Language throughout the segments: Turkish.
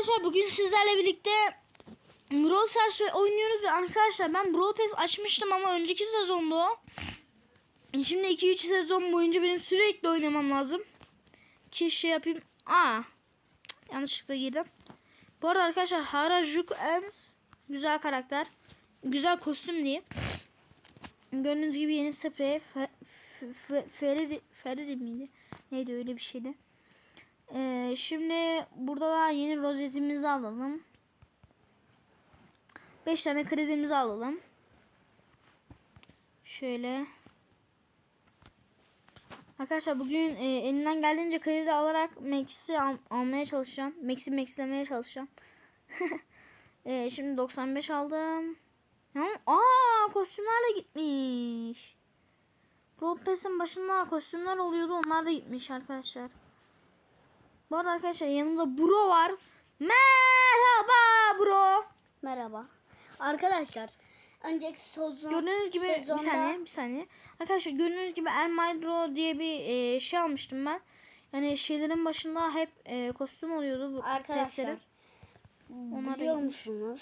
arkadaşlar bugün sizlerle birlikte Brawl Stars oynuyoruz arkadaşlar ben Brawl Pass açmıştım ama önceki sezonda o. Şimdi 2-3 sezon boyunca benim sürekli oynamam lazım. Ki şey yapayım. Aa. Yanlışlıkla girdim. Bu arada arkadaşlar Harajuku Ems güzel karakter. Güzel kostüm diye. Gördüğünüz gibi yeni sprey Fe- Fe- Fe- Feridi Feridi miydi? Neydi öyle bir şeydi. Ee, şimdi burada da yeni rozetimizi alalım. 5 tane kredimizi alalım. Şöyle. Arkadaşlar bugün e, elimden geldiğince kredi alarak Max'i al- almaya çalışacağım. Max'i maxlemeye çalışacağım. e, şimdi 95 aldım. Aa kostümler de gitmiş. Brawl Pass'in başında kostümler oluyordu. Onlar da gitmiş arkadaşlar. Bu arada arkadaşlar yanımda Bro var. Merhaba Bro. Merhaba. Arkadaşlar önceki sezon Gördüğünüz gibi sezonda- bir saniye bir saniye. Arkadaşlar gördüğünüz gibi El Maestro diye bir e, şey almıştım ben. Yani şeylerin başında hep e, kostüm oluyordu bu Arkadaşlar testlerin. Onlar da biliyor musunuz?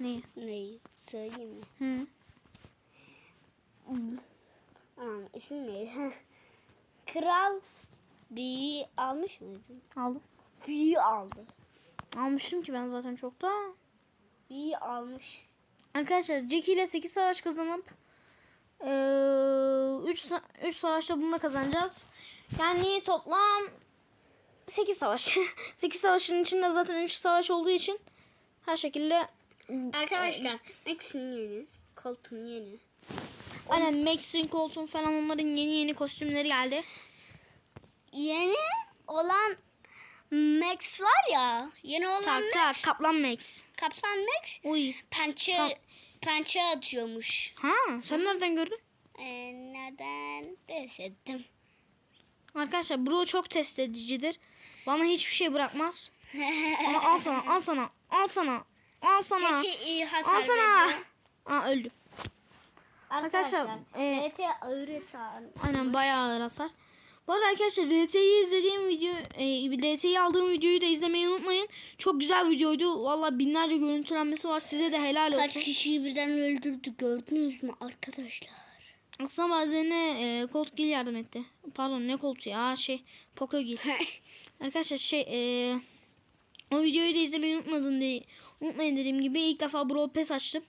Neyi? Neyi? Söyleyeyim mi? Hı. Aa, isim neydi? Kral büyüğü almış mıydın? Aldım. Büyüğü aldı. Almıştım ki ben zaten çok da. Büyüğü almış. Arkadaşlar Jackie ile 8 savaş kazanıp 3 3 savaşta bunu da kazanacağız. Yani toplam 8 savaş. 8 savaşın içinde zaten 3 savaş olduğu için her şekilde Arkadaşlar Max'in yeni. Koltuğun yeni. Aynen Max'in Colt'un falan onların yeni yeni kostümleri geldi. Yeni olan Max var ya. Yeni olan Tak Max. tak Kaplan Max. Kaplan Max. Uy. Pençe Sa- pençe atıyormuş. Ha sen nereden gördün? Ee, neden desedim. Arkadaşlar Bro çok test edicidir. Bana hiçbir şey bırakmaz. Ama al sana al sana al sana al sana. Peki iyi hasar Al sana. veriyor. Aa öldü. Arkadaşlar, Arkadaşlar, e, ağır hasar. Aynen bayağı ağır hasar. Bu arada arkadaşlar RT'yi izlediğim video, e, RT'yi aldığım videoyu da izlemeyi unutmayın. Çok güzel videoydu. Valla binlerce görüntülenmesi var. Size de helal olsun. Kaç kişiyi birden öldürdü gördünüz mü arkadaşlar? Aslında bazılarına e, Colt Gil yardım etti. Pardon ne Colt ya şey Poco Gil. arkadaşlar şey e, o videoyu da izlemeyi unutmadın diye unutmayın dediğim gibi ilk defa Brawl Pass açtım.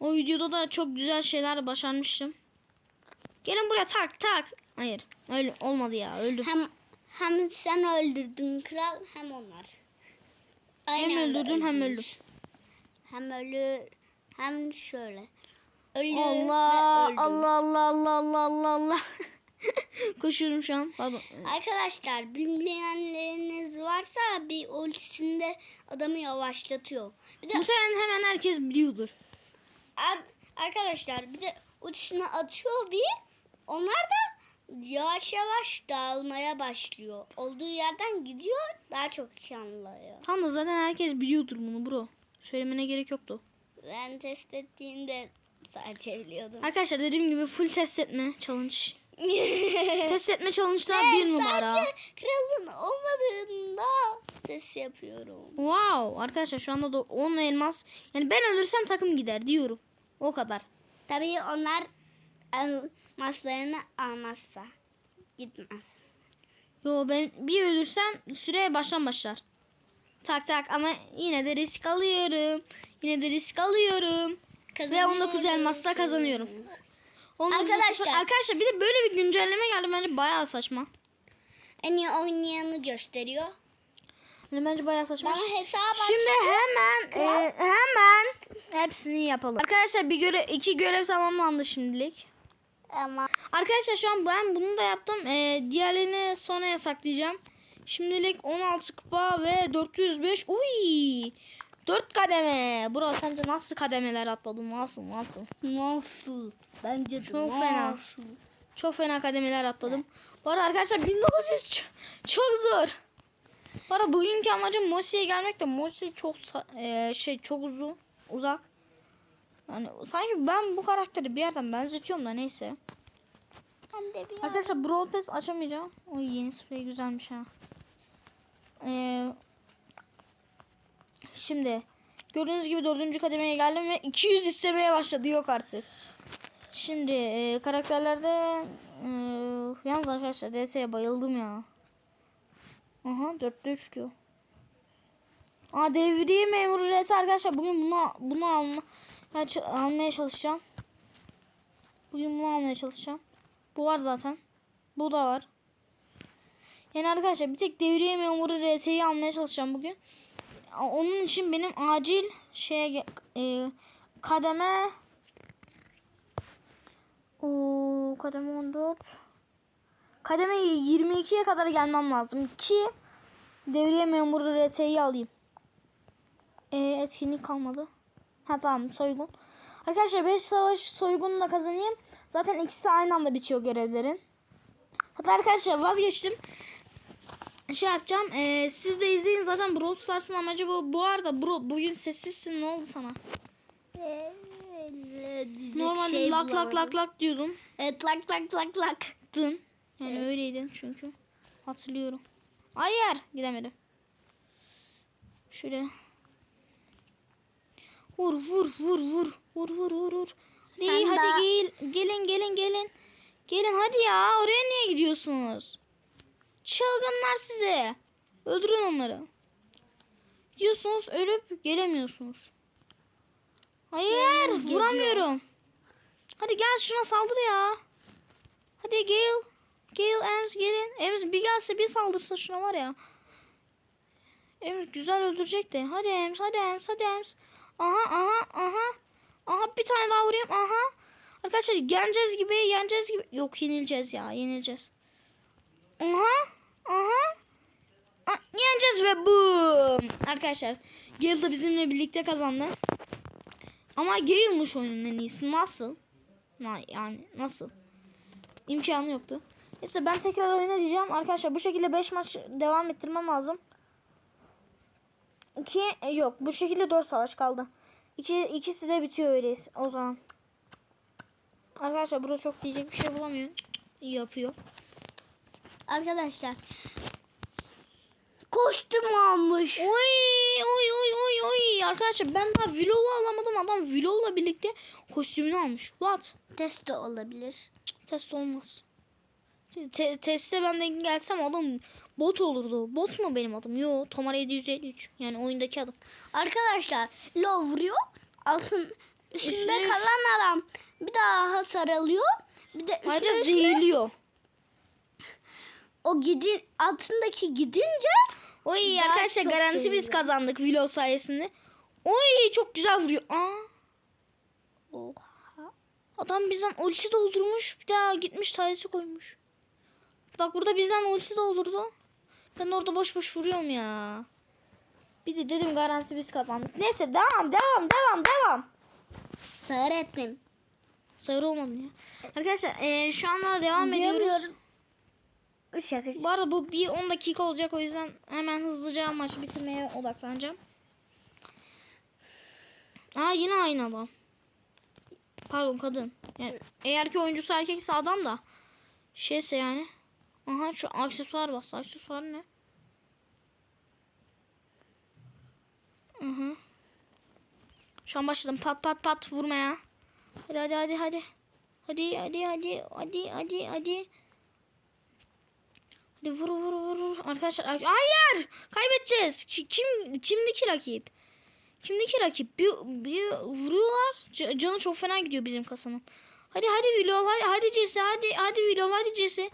O videoda da çok güzel şeyler başarmıştım. Gelin buraya tak tak. Hayır öyle olmadı ya öldüm. hem hem sen öldürdün kral hem onlar. Aynı Hem anda öldürdüm hem öldüm. Hem ölü hem şöyle. Ölü Allah ve. Allah Allah Allah Allah Allah Allah. Koşuyorum şu an. Pardon. Arkadaşlar bilmeyenleriniz varsa bir ultisinde adamı yavaşlatıyor. Bir de Muhtemelen hemen herkes biliyordur. Ar- arkadaşlar bir de uçuşuna atıyor bir. Onlar da yavaş yavaş dağılmaya başlıyor. Olduğu yerden gidiyor daha çok canlıyor. Tam da zaten herkes biliyordur bunu bro. Söylemene gerek yoktu. Ben test ettiğimde sadece biliyordum. Arkadaşlar dediğim gibi full test etme challenge. test etme challenge'da bir numara. Sadece kralın olmadığında test yapıyorum. Wow. Arkadaşlar şu anda da 10 elmas. Yani ben ölürsem takım gider diyorum. O kadar. Tabii onlar elmaslarını almazsa gitmez. Yo ben bir ölürsem süre baştan başlar. Tak tak ama yine de risk alıyorum. Yine de risk alıyorum. Ve 19 elmasla kazanıyorum. 19 Arkadaşlar- arkadaşlar bir de böyle bir güncelleme geldi bence bayağı saçma. En iyi oynayanı gösteriyor. Yani bence bayağı saçma. Bana hesap Şimdi hemen e, hemen hepsini yapalım. Arkadaşlar bir görev iki görev tamamlandı şimdilik. Ama Arkadaşlar şu an ben bunu da yaptım. E, diğerlerini sonra yasaklayacağım. Şimdilik 16 kupa ve 405. Uy! 4 kademe. Bro sence nasıl kademeler atladın? Nasıl nasıl? nasıl? Bence de Çok fena. nasıl? Çok fena kademeler atladım. Bu arada arkadaşlar 1900 ç- çok zor. Bu arada bugünkü amacım Mosi'ye gelmek de Mosi çok e, şey çok uzun uzak. Yani sanki ben bu karakteri bir yerden benzetiyorum da neyse. Ben de bir Arkadaşlar Brawl Pass açamayacağım. O yeni sprey güzelmiş ha. Ee, Şimdi gördüğünüz gibi dördüncü kademeye geldim ve 200 istemeye başladı. Yok artık. Şimdi e, karakterlerde e, yalnız arkadaşlar DS'ye bayıldım ya. Aha 4'te 3 diyor. Aa devriye memuru RS arkadaşlar bugün bunu bunu alma, ç- almaya çalışacağım. Bunu almaya çalışacağım. Bu var zaten. Bu da var. Yani arkadaşlar bir tek devriye memuru RS'yi almaya çalışacağım bugün. Onun için benim acil şeye e, kademe o kademe 14 kademe 22'ye kadar gelmem lazım ki devriye memuru RT'yi alayım. E, etkinlik kalmadı. Ha tamam soygun. Arkadaşlar 5 savaş soygunu da kazanayım. Zaten ikisi aynı anda bitiyor görevlerin. Hatta arkadaşlar vazgeçtim. Şey yapacağım. E, siz de izleyin zaten Brawl Stars'ın amacı bu. Bu arada bro bugün sessizsin ne oldu sana? Normalde Şey lak lak bulamadım. lak lak diyordum. Evet lak lak lak lak. Dın. Yani öyleydin çünkü. Hatırlıyorum. Hayır gidemedim. Şöyle. Vur vur vur vur. Vur vur vur vur. Hadi Sen hadi daha- gel. Gelin gelin gelin. Gelin hadi ya. Oraya niye gidiyorsunuz? Çılgınlar size. Öldürün onları. Gidiyorsunuz ölüp gelemiyorsunuz. Hayır Geliyor. vuramıyorum. Hadi gel şuna saldır ya. Hadi Gale. Gale Ems gelin. Ems bir gelse bir saldırsa şuna var ya. Ems güzel öldürecek de. Hadi Ems hadi Ems hadi Ems. Aha aha aha. Aha bir tane daha vurayım aha. Arkadaşlar yeneceğiz gibi yeneceğiz gibi. Yok yenileceğiz ya yenileceğiz. Aha aha. Aa, yeneceğiz ve boom. Arkadaşlar Gale bizimle birlikte kazandı. Ama Gale'mış oyunun en iyisi. Nasıl? Na, yani nasıl? İmkanı yoktu. Neyse ben tekrar oyuna diyeceğim. Arkadaşlar bu şekilde 5 maç devam ettirmem lazım. 2 yok. Bu şekilde 4 savaş kaldı. İki, ikisi de bitiyor öyleyse o zaman. Arkadaşlar burada çok diyecek bir şey bulamıyor. Yapıyor. Arkadaşlar. Kostüm almış. Oy oy oy oy oy. Arkadaşlar ben daha vlogu alamadım. Adam vlogla birlikte kostümünü almış. What? Test de olabilir. Test olmaz. Te- teste ben de gelsem adam bot olurdu. Bot mu benim adım? Yo, Tomar 753. Yani oyundaki adım. Arkadaşlar low vuruyor. Altın üstünde Üstüne- kalan adam bir daha hasar alıyor. Bir de Ayrıca üstüne zehirliyor. o gidin altındaki gidince Oy Daha arkadaşlar garanti biz zehirliyor. kazandık vlog sayesinde. Oy çok güzel vuruyor. Aa, Oha. adam bizden ulti doldurmuş. Bir daha gitmiş tanesi koymuş. Bak burada bizden ulti doldurdu. Ben orada boş boş vuruyorum ya. Bir de dedim garanti biz kazandık. Neyse devam devam devam devam. Sağır ettim. Sayır olmadı ya. Arkadaşlar eee, şu anda devam ediyoruz. Diyemiyorum. Şaka. Bu arada bu bir 10 dakika olacak o yüzden hemen hızlıca maçı bitirmeye odaklanacağım. Aa yine aynı adam. Pardon kadın. Yani eğer ki oyuncusu erkekse adam da şeyse yani. Aha şu aksesuar bas. Aksesuar ne? Hı. Şu an başladım pat pat pat vurmaya. Hadi hadi hadi hadi. Hadi hadi hadi hadi hadi hadi. Hadi vur vur vur. Arkadaşlar ar- hayır kaybedeceğiz. Ki- Kim kimdeki rakip? Kimdeki rakip? Bir, bir vuruyorlar. Ca- canı çok fena gidiyor bizim kasanın. Hadi hadi Willow hadi hadi Jesse hadi hadi Willow hadi Jesse.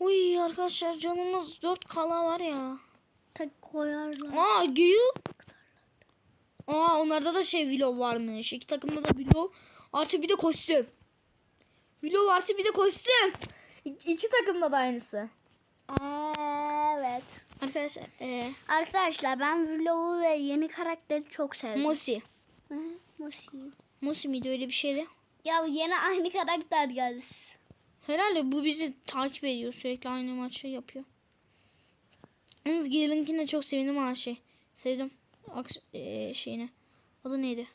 Uy arkadaşlar canımız 4 kala var ya. Tak koyarlar. Aa Gale. Aa onlarda da şey Willow varmış. İki takımda da Willow. Artı bir de kostüm. Willow artı bir de kostüm. İ- İki takımda da aynısı. Evet. Arkadaşlar eee Arkadaşlar ben Willow'u ve yeni karakteri çok sevdim. Mosi. Hı, Mosi. Mosi miydi öyle bir şeydi? Ya yeni aynı karakter geldi. Herhalde bu bizi takip ediyor. Sürekli aynı maçı yapıyor. Yalnız Gale'inkine çok sevindim ha şey. Sevdim. Aks eee, şeyini. Adı neydi?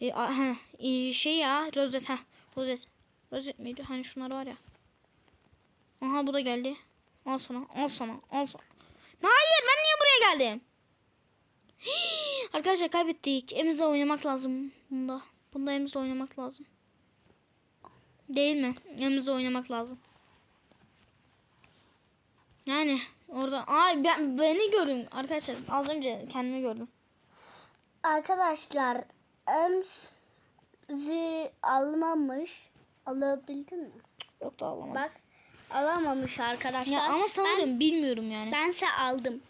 E, a, he, e, şey ya rozet ha. Rozet. Rozet miydi? Hani şunlar var ya. Aha bu da geldi. Al sana. Al sana. Al sana. Hayır ben niye buraya geldim? Hii, arkadaşlar kaybettik. Emiz'le oynamak lazım bunda. Bunda Emiz'le oynamak lazım. Değil mi? Emiz'le oynamak lazım. Yani orada ay ben beni gördüm arkadaşlar. Az önce kendimi gördüm. Arkadaşlar emzi almamış. Alabildin mi? Yok da alamadım. Bak alamamış arkadaşlar. ya ama sanırım ben, bilmiyorum yani. bense aldım.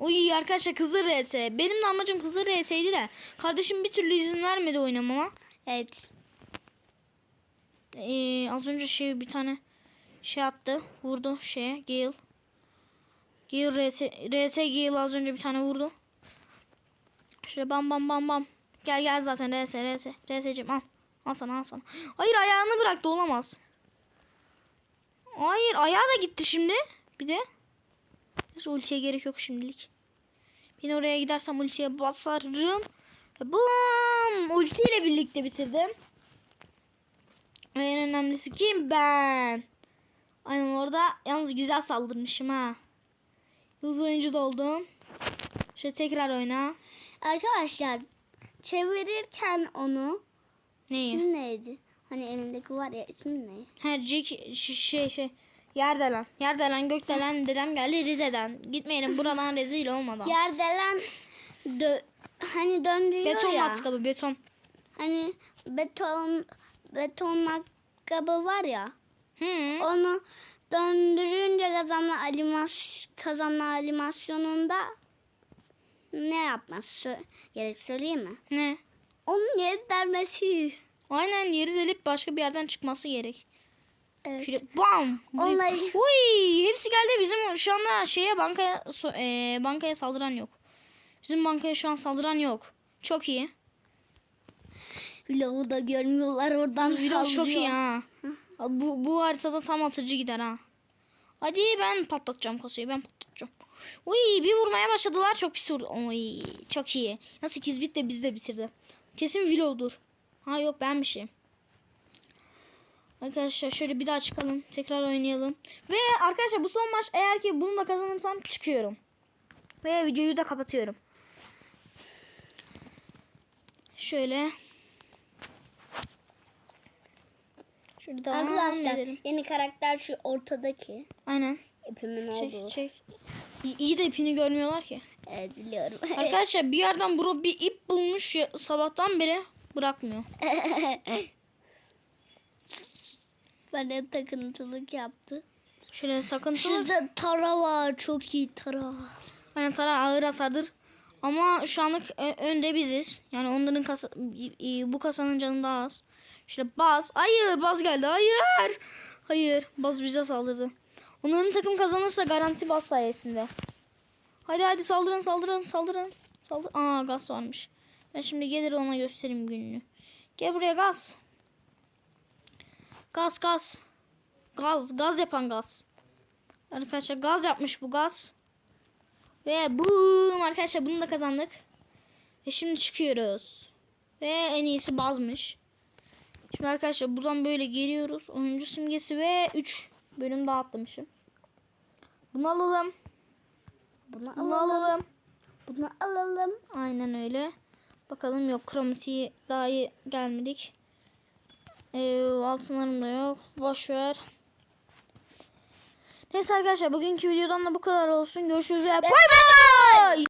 Oy arkadaşlar Kızıl RT. Benim de amacım Kızıl RT'ydi de. Kardeşim bir türlü izin vermedi oynamama. Evet. Ee, az önce şey bir tane şey attı. Vurdu şeye Gale. Gale RT, RT Gale az önce bir tane vurdu. Şöyle bam bam bam bam. Gel gel zaten RT RT. RT'cim al. Al sana al sana. Hayır ayağını bıraktı olamaz. Hayır ayağı da gitti şimdi. Bir de. Neyse ultiye gerek yok şimdilik. Ben oraya gidersem ultiye basarım. Bum! Ulti ile birlikte bitirdim. En önemlisi kim? Ben. Aynen orada yalnız güzel saldırmışım ha. Hızlı oyuncu da oldum. Şöyle tekrar oyna. Arkadaşlar çevirirken onu Neyi? ismi neydi? Hani elindeki var ya ismi ne? Ha Jack şey şey. Yerdelen. Yerdelen gökdelen dedem geldi Rize'den. Gitmeyelim buradan rezil olmadan. Yerdelen dö hani döndürüyor beton ya. matkabı beton. Hani beton beton matkabı var ya. Hı. Onu döndürünce kazanma animas kazanma animasyonunda ne yapması gerek söyleyeyim mi? Ne? Onun gezdirmesi. Aynen yeri delip başka bir yerden çıkması gerek. Evet. Şöyle bam. Onlar- Uy, hepsi geldi. Bizim şu anda şeye bankaya so- e, bankaya saldıran yok. Bizim bankaya şu an saldıran yok. Çok iyi. Vlogu da görmüyorlar oradan Video çok sallıyor. iyi ha. Bu, bu haritada tam atıcı gider ha. Hadi ben patlatacağım kasayı ben patlatacağım. Uy bir vurmaya başladılar çok pis vurdu. Oy çok iyi. Nasıl 8 bit de bizde bitirdi. Kesin Willow'dur. Ha yok ben bir şey. Arkadaşlar şöyle bir daha çıkalım. Tekrar oynayalım. Ve arkadaşlar bu son maç eğer ki bunu da kazanırsam çıkıyorum. Ve videoyu da kapatıyorum. Şöyle. Şöyle devam Arkadaşlar edelim. yeni karakter şu ortadaki. Aynen. İpimin Çek olduğu. çek. İyi- İyi de ipini görmüyorlar ki. Evet biliyorum. Arkadaşlar bir yerden bro bir ip bulmuş ya, sabahtan beri bırakmıyor. Bana takıntılık yaptı. Şöyle takıntılı. Şurada tara var. Çok iyi tara. Aynen Tara ağır hasardır. Ama şu anlık önde biziz. Yani onların kasa, bu kasanın canı daha az. Şöyle baz. Hayır baz geldi. Hayır. Hayır. Baz bize saldırdı. Onların takım kazanırsa garanti baz sayesinde. Hadi hadi saldırın saldırın saldırın. Saldır. Aa gaz varmış. Ben şimdi gelir ona göstereyim gününü. Gel buraya gaz. Gaz gaz. Gaz gaz yapan gaz. Arkadaşlar gaz yapmış bu gaz. Ve boom arkadaşlar bunu da kazandık. Ve şimdi çıkıyoruz. Ve en iyisi bazmış. Şimdi arkadaşlar buradan böyle geliyoruz. Oyuncu simgesi ve 3 bölüm daha atlamışım. Bunu alalım. Bunu Bunu alalım. alalım. Bunu alalım. Aynen öyle. Bakalım yok kromatiği daha iyi gelmedik. Ee, altınlarım da yok. Boş ver. Neyse arkadaşlar bugünkü videodan da bu kadar olsun. Görüşürüz bay bay.